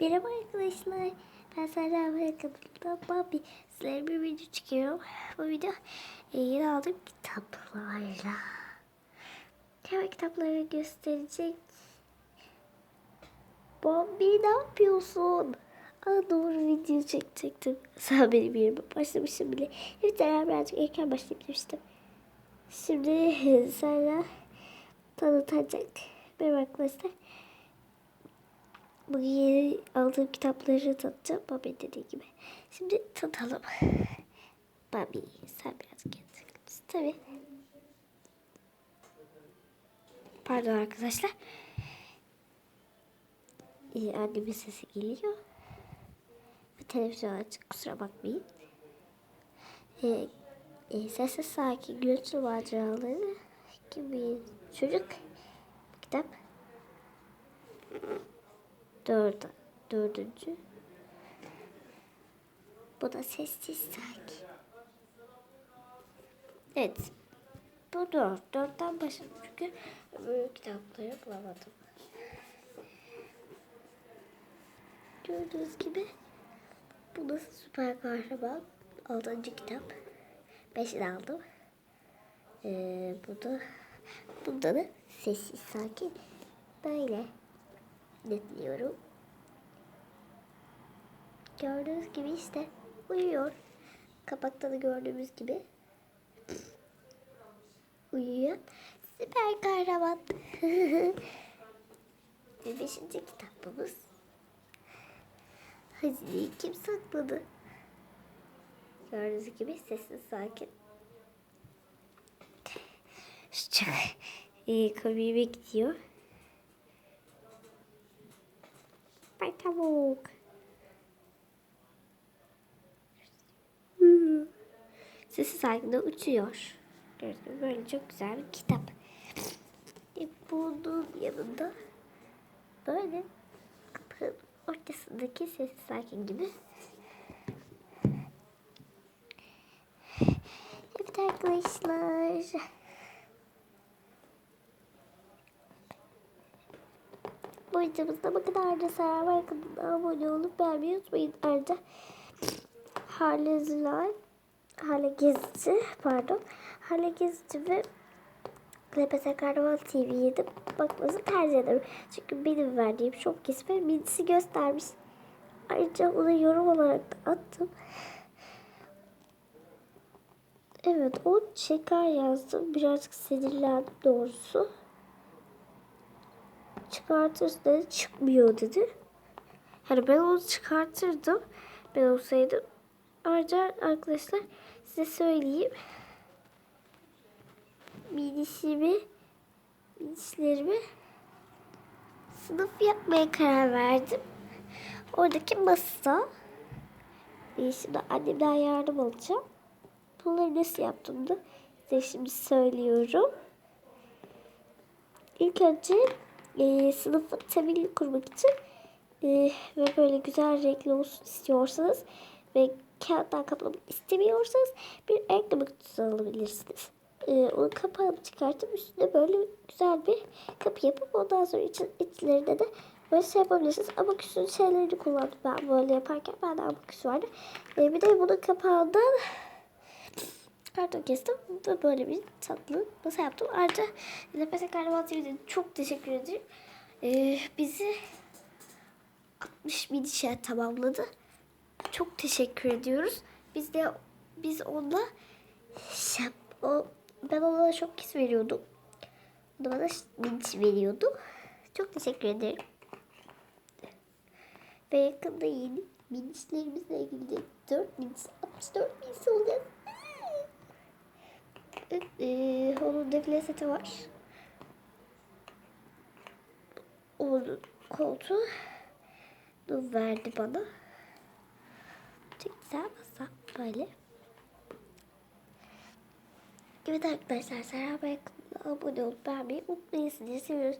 Merhaba arkadaşlar. Ben Serra kanalımda Bobby. Sizlere bir video çıkıyorum. Bu video e, yeni aldığım kitaplarla. Hemen kitapları gösterecek. Bobby ne yapıyorsun? Aa, doğru video çekecektim. Sen benim yerime başlamışım bile. Evet ben birazcık erken başlayayım demiştim. Şimdi Serra tanıtacak. Merhaba arkadaşlar. Bugün yeni aldığım kitapları tanıtacağım. Babi dediği gibi. Şimdi tanıtalım. Babi sen biraz kendisi. Tabii. Pardon arkadaşlar. Ee, annemin sesi geliyor. Ve televizyon açık kusura bakmayın. Ee, e, sessiz sakin gürültü maceraları gibi çocuk kitap. Dört, dördüncü. Bu da sessiz sakin. Evet. Bu dört. Dörtten başladım çünkü öbür kitapları bulamadım. Gördüğünüz gibi bu da süper kahraman. Altıncı kitap. Beşini aldım. Ee, bu da bunda da sessiz sakin. Böyle netliyorum. Gördüğünüz gibi işte uyuyor. Kapakta da gördüğümüz gibi uyuyor. Süper kahraman. Ve beşinci kitabımız. Hazineyi kim sakladı? Gördüğünüz gibi sessiz sakin. Çok iyi komiğime gidiyor. Bay tavuk. Hmm. Sesi sakin uçuyor. Böyle çok güzel bir kitap. E, bunun yanında böyle kapının ortasındaki sesi sakin gibi. Evet arkadaşlar. Bu videomuzda bu kadar da sever kanalına abone olup beğenmeyi unutmayın. Ayrıca Hale Zülal, Hale Gezici, pardon. Hale Gezici ve LPS Karnaval TV'ye de bakmanızı tercih ederim. Çünkü benim verdiğim şok kesme midisi göstermiş. Ayrıca ona yorum olarak da attım. Evet o şeker yazdım. Birazcık sinirlendim doğrusu çıkartırız dedi. Çıkmıyor dedi. Hani ben onu çıkartırdım. Ben olsaydım. Ayrıca arkadaşlar size söyleyeyim. Midisimi, midislerimi sınıf yapmaya karar verdim. Oradaki masa. E şimdi annemden yardım alacağım. Bunları nasıl yaptım da size şimdi söylüyorum. İlk önce e, sınıfın temelini kurmak için e, ve böyle güzel renkli olsun istiyorsanız ve kağıttan kaplamak istemiyorsanız bir renkli kutusu alabilirsiniz. E, onun kapağını çıkartıp üstüne böyle güzel bir kapı yapıp ondan sonra için, içlerine de böyle şey yapabilirsiniz. Abaküsün şeylerini kullandım ben böyle yaparken. Bende abaküs vardı. E, bir de bunun kapağından karton kestim ve böyle bir tatlı masa yaptım. Ayrıca Lepese Karnaval çok teşekkür ederim. Ee, bizi 60 bin şey tamamladı. Çok teşekkür ediyoruz. Biz de biz onunla şey, o, ben ona çok kis veriyordum. O da bana minç veriyordu. Çok teşekkür ederim. Ve yakında yeni minçlerimizle ilgili de 4 minç, 64 minç olacağız. Ee, onun defile seti var. Onun koltuğu verdi bana. Çok güzel masa. Böyle. Evet arkadaşlar Serra Bey kanalına abone olup beğenmeyi unutmayın. Sizi seviyoruz.